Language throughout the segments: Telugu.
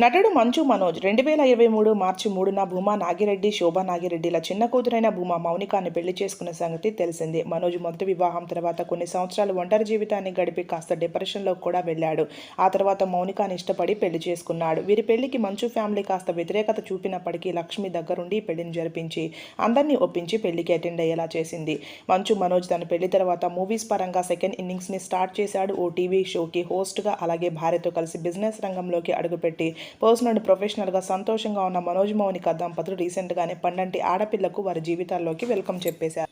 నటుడు మంచు మనోజ్ రెండు వేల ఇరవై మూడు మార్చి మూడున భూమా నాగిరెడ్డి శోభా నాగిరెడ్డిల చిన్న కూతురైన భూమా మౌనికాన్ని పెళ్ళి చేసుకున్న సంగతి తెలిసిందే. మనోజ్ మొదటి వివాహం తర్వాత కొన్ని సంవత్సరాలు ఒంటరి జీవితాన్ని గడిపి కాస్త డిప్రెషన్లో కూడా వెళ్ళాడు. ఆ తర్వాత మౌనికాని ఇష్టపడి పెళ్ళి చేసుకున్నాడు. వీరి పెళ్ళికి మంచు ఫ్యామిలీ కాస్త వ్యతిరేకత చూపినప్పటికీ లక్ష్మి దగ్గరుండి పెళ్ళిని జరిపించి అందరినీ ఒప్పించి పెళ్ళికి అటెండ్ అయ్యేలా చేసింది. మంచు మనోజ్ తన పెళ్ళి తర్వాత మూవీస్ పరంగా సెకండ్ ఇన్నింగ్స్ని స్టార్ట్ చేశాడు. ఓ టీవీ షోకి హోస్ట్గా అలాగే భార్యతో కలిసి బిజినెస్ రంగంలోకి అడుగుపెట్టి పర్సనల్ ప్రొఫెషనల్గా సంతోషంగా ఉన్న మనోజ్ మౌని దంపతులు రీసెంట్గానే పండంటి ఆడపిల్లకు వారి జీవితాల్లోకి వెల్కమ్ చెప్పేశారు.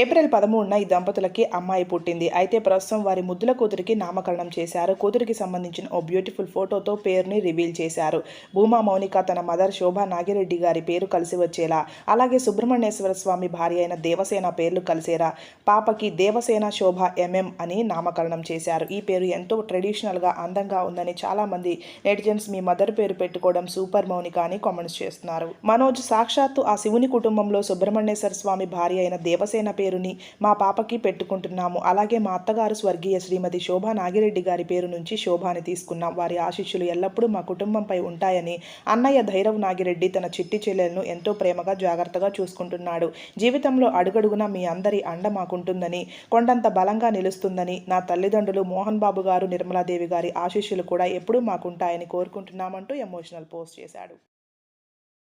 ఏప్రిల్ పదమూడున ఈ దంపతులకి అమ్మాయి పుట్టింది. అయితే ప్రస్తుతం వారి ముద్దుల కూతురికి నామకరణం చేశారు. కూతురికి సంబంధించిన ఓ బ్యూటిఫుల్ ఫోటోతో పేరుని రివీల్ చేశారు. భూమా మౌనిక తన మదర్ శోభా నాగిరెడ్డి గారి పేరు కలిసి వచ్చేలా అలాగే సుబ్రహ్మణ్యేశ్వర స్వామి భార్య అయిన దేవసేన పేర్లు కలిసేలా పాపకి దేవసేన శోభ ఎంఎం అని నామకరణం చేశారు. ఈ పేరు ఎంతో ట్రెడిషనల్గా అందంగా ఉందని చాలామంది నెటిజన్స్ మీ మదర్ పేరు పెట్టుకోవడం సూపర్ మౌనిక అని కామెంట్స్ చేస్తున్నారు. మనోజ్ సాక్షాత్తు ఆ శివుని కుటుంబంలో సుబ్రహ్మణ్యేశ్వర స్వామి భార్య అయిన దేవసేన పేరుని మా పాపకి పెట్టుకుంటున్నాము. అలాగే మా అత్తగారు స్వర్గీయ శ్రీమతి శోభా నాగిరెడ్డి గారి పేరు నుంచి శోభాని తీసుకున్నాం. వారి ఆశీస్సులు ఎల్లప్పుడూ మా కుటుంబంపై ఉంటాయని అన్నయ్య ధైరవ్ నాగిరెడ్డి తన చిట్టి చెల్లెలను ఎంతో ప్రేమగా జాగ్రత్తగా చూసుకుంటున్నాడు. జీవితంలో అడుగడుగున మీ అందరి అండ మాకుంటుందని కొండంత బలంగా నిలుస్తుందని నా తల్లిదండ్రులు మోహన్ బాబు గారు నిర్మలాదేవి గారి ఆశీస్సులు కూడా ఎప్పుడూ మాకుంటాయని కోరుకుంటున్నామంటూ ఎమోషనల్ పోస్ట్ చేశాడు.